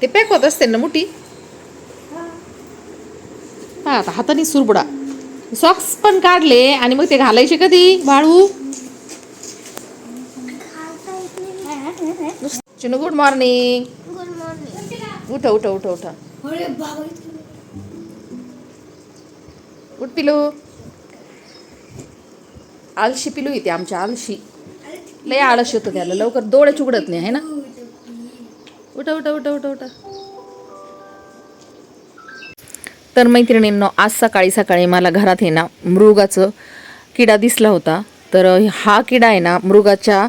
ते पॅक होत असते ना मोठी? हा आता हाताने सुरबुडा. सॉक्स पण काढले आणि मग ते घालायचे कधी Balu? Chinu good morning good morning उठ उठ उठा. उठ पिलू. आळशी पिलू येते आमच्या आळशी लय आळशी होतं त्याला. लवकर डोळे उघडत नाही आहे ना? उठा उठा उठा उठा उठा तर मैत्रिणींनो आज सकाळी सकाळी मला घरात आहे ना मृगाचं किडा दिसला होता. तर हा किडा आहे ना मृगाच्या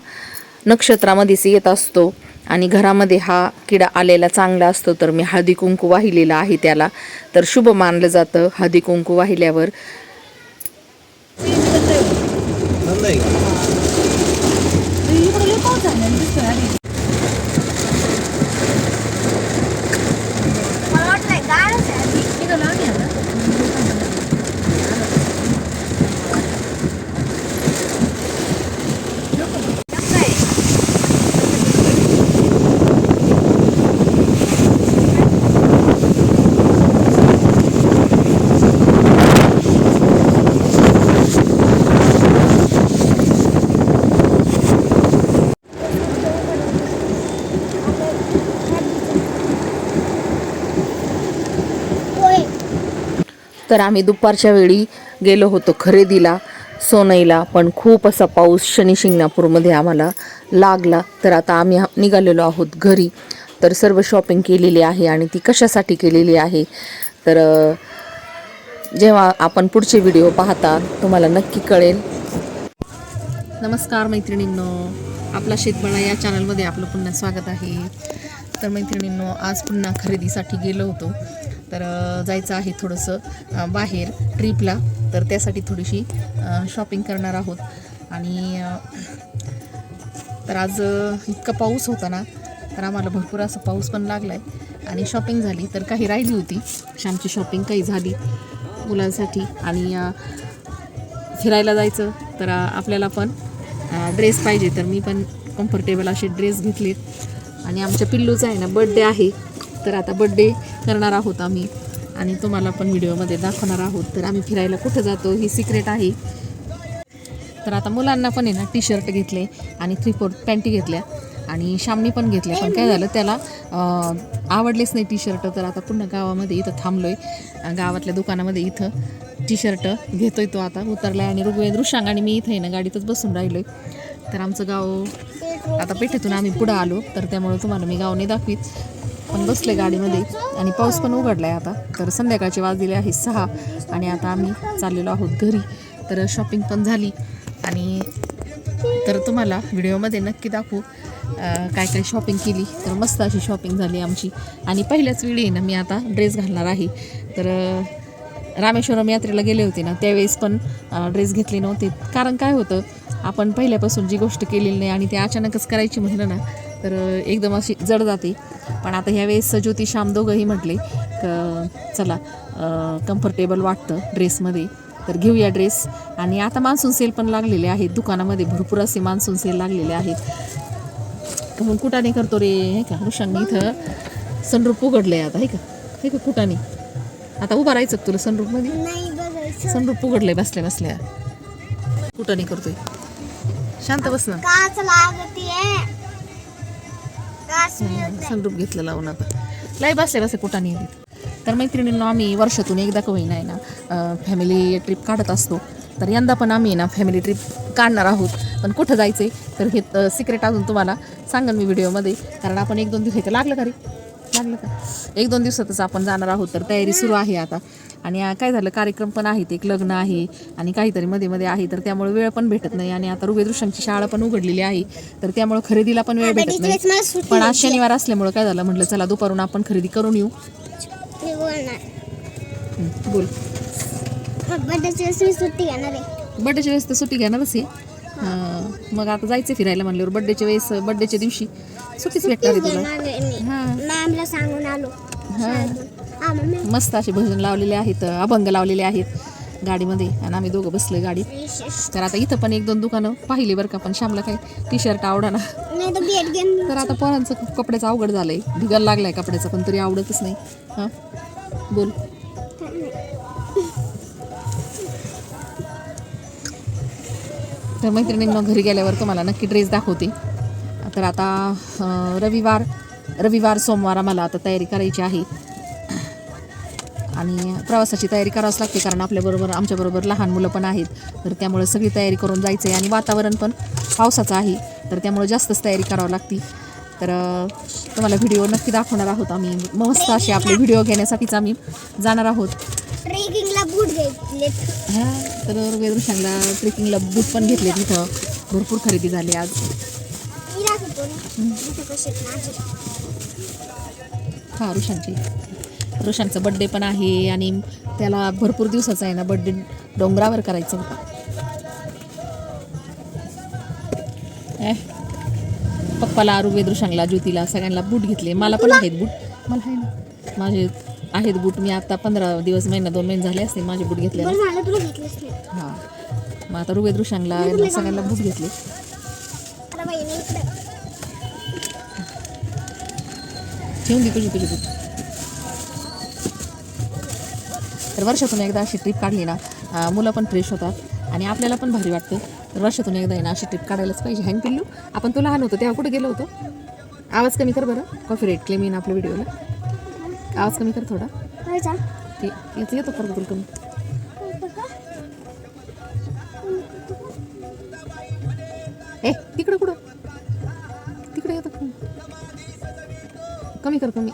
नक्षत्रामध्येच येत असतो आणि घरामध्ये हा किडा आलेला चांगला असतो. तर मी हळदी कुंकू वाहिलेला आहे त्याला. तर शुभ मानलं जातं हळदी कुंकू वाहिल्यावर नाही मला वाटलंय गाळच आहे होय तर आम्ही दुपारच्या वेळी गेलो होतो खरेदीला सोनईला. पण खूप असा पाऊस शनी शिंगणापूरमध्ये आम्हाला लागला. तर आता आम्ही निघालेलो आहोत घरी. तर सर्व शॉपिंग केलेली आहे आणि ती कशासाठी केलेली आहे? तर जेव्हा आपण पुढचे व्हिडिओ पाहता तुम्हाला नक्की कळेल. नमस्कार मैत्रिणींनो. आपला शेतबळा या चॅनलमध्ये आपलं पुन्हा स्वागत आहे. तर मैत्रिणींनो आज पुन्हा खरेदीसाठी गेलो होतो. तर जायचं आहे थोडंसं बाहेर ट्रिपला. तर त्यासाठी थोडीशी शॉपिंग करणार आहोत. आणि तर आज इतका पाऊस होता ना तर आम्हाला भरपूर असं पाऊस पण लागला आहे आणि शॉपिंग झाली तर काही राहिली होती. श्यामची शॉपिंग काही झाली मुलांसाठी. आणि फिरायला जायचं तर आपल्याला पण ड्रेस पाहिजे. तर मी पण कम्फर्टेबल असे ड्रेस घेतलेत. आणि आमच्या पिल्लूचा आहे ना बड्डे आहे. तर आता बड्डे करणार आहोत आम्ही. आणि तुम्हाला पण व्हिडिओमध्ये दाखवणार आहोत. तर आम्ही फिरायला कुठं जातो ही सिक्रेट आहे. तर आता मुलांना पण आहे ना टी शर्ट घेतले आणि थ्री फोर्थ पॅन्टी घेतल्या. आणि शामनी पण घेतल्या. पण काय झालं त्याला आवडलेच नाही टी शर्ट तर आता पुन्हा गावामध्ये इथं थांबलो आहे गावातल्या दुकानामध्ये इथं टी शर्ट घेतोय तो आता उतरलाय आणि ऋग्वेद ऋषांग आणि मी इथं आहे ना गाडीतच बसून राहिलो आहे तर आमचं गाव आता पेठेतून आम्ही पुढं आलो. तर त्यामुळे तुम्हाला मी गाव नाही दाखवीत. आपण बसले गाडीमध्ये आणि पाऊस पण उघडला आहे आता. तर संध्याकाळचे वाजलेले आहे सहा आणि आता आम्ही चाललेलो आहोत घरी. तर शॉपिंग पण झाली आणि तर तुम्हाला व्हिडिओमध्ये नक्की दाखवू काय काय शॉपिंग केली. तर मस्त अशी शॉपिंग झाली आमची. आणि पहिल्याच वेळी ना मी आता ड्रेस घालणार आहे. तर रामेश्वरम यात्रेला गेले होते ना त्यावेळेस पण ड्रेस घेतले नव्हते. कारण काय होतं आपण पहिल्यापासून जी गोष्ट केलेली नाही आणि ते अचानकच करायची म्हटलं ना तर एकदम अशी जड जाते. पण आता ह्यावेळेस ज्योती श्याम दोघंही म्हटले क चला कम्फर्टेबल वाटतं ड्रेसमध्ये तर घेऊया ड्रेस आणि आता मान्सून सेल पण लागलेले आहेत. दुकानामध्ये भरपूर असे मान्सून सेल लागलेले आहेत. मग कुठाने करतो रे हे का? ऋषांनी इथं सनरूप उघडलं आहे आता हे का? हे का कुठाने आता उभा राहायचं तुला सनरूपमध्ये सनरूप उघडलंय बसल्या बसल्या. कुठाने करतोय. शांत बस ना. सनरूप घेतलं लावून आता. लाई बसल्या बसल्या कुठाने येते तर मैत्रिणींना आम्ही वर्षातून एकदा का होईना आहे ना फॅमिली ट्रिप काढत असतो. तर यंदा पण आम्ही ना फॅमिली ट्रिप काढणार आहोत. पण कुठं जायचं आहे तर हे सिक्रेट अजून तुम्हाला सांगेन मी व्हिडिओमध्ये कारण आपण एक दोन दिवस इथं लागलं का रे लागलं का? एक दोन दिवसातच आपण जाणार आहोत. तर तयारी सुरू आहे आता. आणि काय झालं कार्यक्रम पण आहेत एक लग्न आहे आणि काहीतरी मध्ये मध्ये आहे तर त्यामुळे वेळ पण भेटत नाही आणि आता रुबे दृश्यांची शाळा पण उघडलेली आहे तर त्यामुळे खरेदीला पण वेळ भेटत नाही. पण आज शनिवार असल्यामुळे काय झालं म्हटलं चला दुपारून आपण खरेदी करून येऊ. बोल बड्डेच्या वेळेस तर सुट्टी घेणारच आहे. मग आता जायचं फिरायला म्हणल्यावर बड्डेच्या वेळेस बड्डेच्या दिवशी सुट्टीच भेटणार आहे तुला. हां. सांगून आलो. मस्त असे भजन लावलेले आहेत अभंग लावलेले आहेत गाडीमध्ये. आणि आम्ही दोघं बसलो गाडीत. तर आता इथं पण एक दोन दुकानं पाहिली बरं का पण श्यामला काही टी शर्ट आवडा ना तर आता पोरांचं कपड्याचं अवघड झालंय. ढिगाल लागलाय कपड्याचं पण तरी आवडतच नाही. हां? बोल. तर मैत्रिणींना घरी गेल्यावर तुम्हाला नक्की ड्रेस दाखवते. तर आता रविवार रविवार सोमवार आम्हाला आता तयारी करायची आहे. आणि प्रवासाची तयारी करावीच लागते कारण आपल्याबरोबर आमच्याबरोबर लहान मुलं पण आहेत. तर त्यामुळे सगळी तयारी करून जायचं आहे आणि वातावरण पण पावसाचं आहे तर त्यामुळे जास्तच तयारी करावी लागते. तर तुम्हाला व्हिडिओ नक्की दाखवणार आहोत आम्ही. मस्त असे आपले व्हिडिओ घेण्यासाठीच आम्ही जाणार आहोत. ट्रेकिंगला बूट घेतले हा तर वेदृशांना ट्रेकिंगला बूट पण घेतले तिथं भरपूर खरेदी झाली आज. हा ऋषांची. ऋषांचा बड्डे पण आहे आणि त्याला भरपूर दिवसाचा आहे ना बड्डे डोंगरावर करायचं होता. ए, पप्पाला आरू वेदृशांगला ज्योतीला सगळ्यांना बूट घेतले. मला पण आहेत बूट. मला आहे ना. माझे आहेत बूट. मी आता पंधरा दिवस महिना दोन महिने झाले असते माझे बूट घेतले बरं मला तुला घेतलंच नाही. हां. मग आता रुवेदृशांगला यांना सगळ्यांना बूट घेतले. ठेवून दे तुझी तुझी बूट. तर वर्षातून एकदा अशी ट्रिप काढली ना मुलं पण फ्रेश होतात आणि आपल्याला पण भारी वाटतं. तर वर्षातून एकदा ना अशी ट्रिप काढायलाच पाहिजे. हँग पिल्लू? आपण तो लहान होतो तेव्हा कुठे गेलो होतो? आवाज कमी कर बरं. कॉफी रेट क्लेम येईन आपल्या व्हिडिओला आवाज कमी कर थोडा. ते याचं येतो कर तुला कमी ए तिकडं कुठं? तिकडे येतं. कमी कर कमी.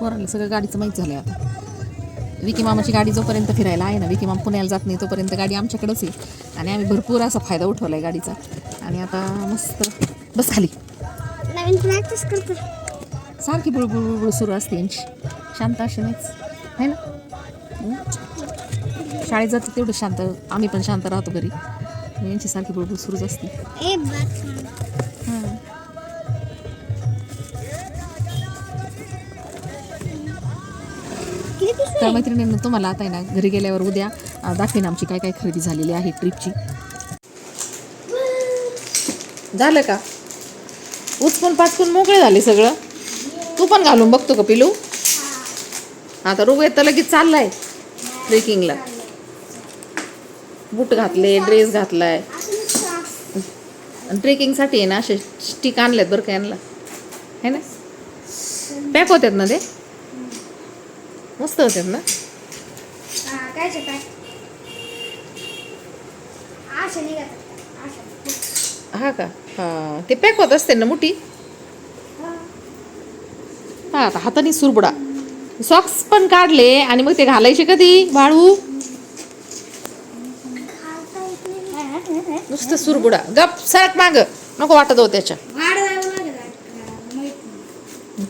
पोरांना सगळं गाडीचं माहीत झालं आता. विकी मामाची गाडी जोपर्यंत फिरायला आहे ना विकी मामा पुण्याला जात नाही तोपर्यंत गाडी आमच्याकडंच आहे. आणि आम्ही भरपूर असा फायदा उठवला आहे गाडीचा. आणि आता मस्त बस खाली. नवीन प्रॅक्टिस करतो. सारखी बुळबुळ बुळबुळ सुरू असते यांची. शांत अशी नाहीच. आहे ना? शाळेत जाते तेवढं शांत आम्ही पण शांत राहतो घरी. यांची सारखी बुळबुळ सुरूच असते. तर मैत्रिणींना तुम्हाला आता आहे ना घरी गेल्यावर उद्या दाखवेन आमची काय काय खरेदी झालेली आहे ट्रिपची झालं का? उचकून पाचकून मोकळे झाले सगळं. तू पण घालून बघतो का पिलू? आता रुगवेत तर लगेच चाललाय ट्रेकिंगला बूट घातले ड्रेस घातलाय. ट्रेकिंगसाठी आहे ना असे स्टिक आणल्यात बरं का यांना. है ना? पॅक होत्यात ना ते? मस्त होत्यात ना? काय हा का? हा ते पॅक होत असते ना मोठी? हा. आता हाताने सुरबुडा. सॉक्स पण काढले आणि मग ते घालायचे कधी वाळू नुसतं सुरबुडा. गप सरक माग. नको वाटत हो त्याच्या.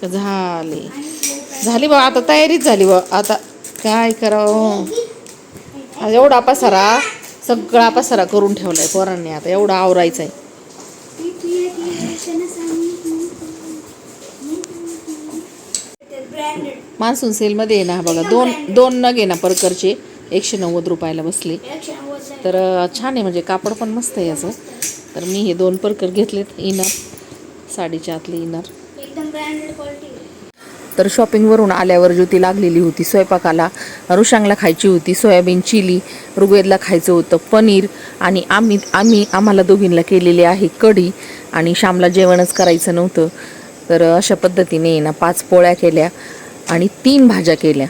झाले. झाली बा आता तयारीच झाली बा आता काय करावं? एवढा पसारा सगळा पसारा करून ठेवलाय पोरांनी आता. एवढा आवरायचा आहे मान्सून सेलमध्ये ना बघा दोन दोन नग आहे ना परकरचे. एकशे नव्वद रुपयाला बसले. तर छान आहे म्हणजे कापड पण मस्त आहे याचं. तर मी हे दोन परकर घेतलेत इनर. साडीच्या आतले इनर. एकदम ब्रँडेड क्वालिटी तर शॉपिंगवरून आल्यावर ज्योती लागलेली होती स्वयंपाकाला. ऋषांगला खायची होती सोयाबीन चिली ऋग्वेदला खायचं होतं पनीर आणि आम्ही आम्ही आम्हाला दोघींना केलेली आहे कढी आणि श्यामला जेवणच करायचं नव्हतं. तर अशा पद्धतीने ना पाच पोळ्या केल्या आणि तीन भाज्या केल्या.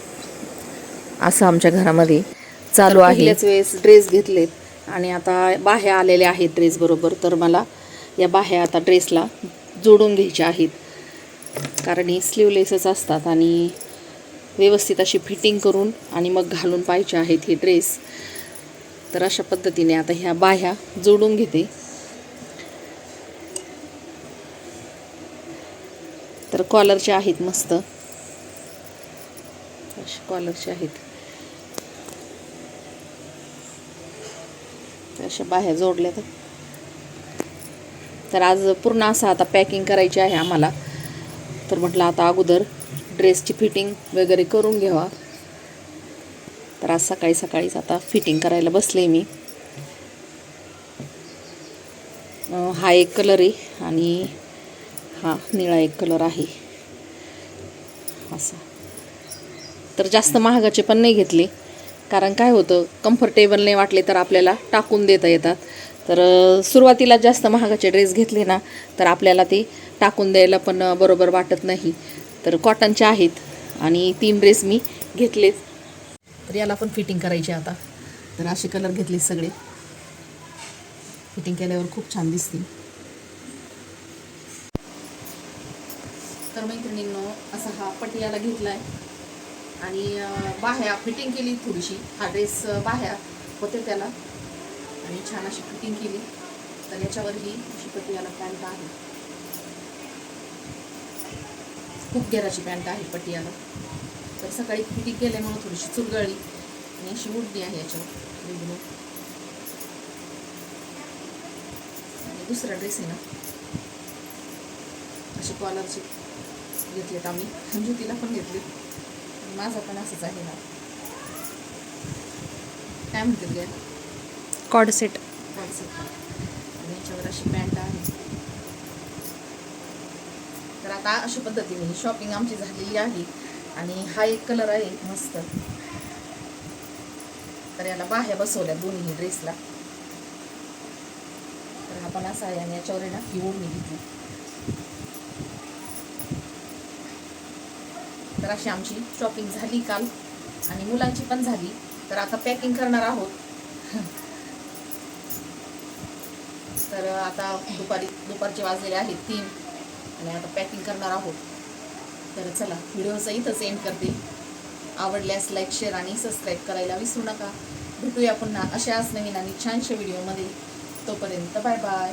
असं आमच्या घरामध्ये चालू आहे. वेळेस ड्रेस घेतलेत आणि आता बाह्या आलेल्या आहेत ड्रेस बरोबर. तर मला या बाह्या आता ड्रेसला जोडून घ्यायच्या आहेत. कारण हे स्लीवलेसच असतात आणि व्यवस्थित अशी फिटिंग करून आणि मग घालून पाहिजे आहेत हे ड्रेस तर अशा पद्धतीने आता ह्या बाह्या जोडून घेते. तर कॉलरचे आहेत मस्त. असे कॉलरचे आहेत. अशा बाह्या जोडल्या तर तर आज पूर्ण असं आता पॅकिंग करायची आहे आम्हाला. तर म्हटलं आता अगोदर ड्रेसची फिटिंग वगैरे करून घ्यावा. तर आज सकाळी सकाळीच आता फिटिंग करायला बसले मी. हा एक कलर आहे आणि हा निळा एक कलर आहे. असा. तर जास्त महागाचे पण नाही घेतले. कारण काय होतं कम्फर्टेबल नाही वाटले तर आपल्याला टाकून देता येतात. तर सुरुवातीला जास्त महागाचे ड्रेस घेतले ना तर आपल्याला ते टाकून द्यायला पण बरोबर वाटत नाही. तर कॉटनचे आहेत आणि तीन ड्रेस मी घेतलेच तर याला पण फिटिंग करायची आता. तर असे कलर घेतले सगळे. फिटिंग केल्यावर खूप छान दिसतील. तर मैत्रिणींनो असा हा पटियाला घेतला आहे आणि बाह्या फिटिंग केली थोडीशी. हा ड्रेस बाह्या होते त्याला. आणि छान अशी फिटिंग केली. तर याच्यावर ही अशी पटियाला पॅन्ट आहे. खूप गेराची पॅन्ट आहे पटियाला. तर सकाळी फिटिंग केल्यामुळे थोडीशी चुरगळली आणि अशी उडली आहे याच्यावर आणि दुसरा ड्रेस आहे ना असे कॉलरचे घेतलेत आम्ही. ज्योतीला पण घेतले. माझा पण असंच आहे ना. काय म्हणते तुला? कॉड सेट कॉन्सेप्ट आणि याच्यावर अशी पॅन्ट आहे. आता अशा पद्धतीने शॉपिंग आमची झालेली आहे. आणि हा एक कलर आहे मस्त. तर याला बाह्या बसवल्या दोन्ही ड्रेसला तर हा पण असा आहे आणि याच्यावर आहे ना ही ओढणी घेतली. तर अशी आमची शॉपिंग झाली काल. आणि मुलांची पण झाली. तर आता पॅकिंग करणार आहोत. तर आता दुपारी दुपारचे वाजलेले आहेत तीन. आणि आता पॅकिंग करणार आहोत. तर चला व्हिडिओचा इथंच एंड करते. आवडल्यास लाईक शेअर आणि सबस्क्राईब करायला विसरू नका. भेटूया पुन्हा अशाच नवीन आणि छानशा व्हिडिओमध्ये तोपर्यंत बाय बाय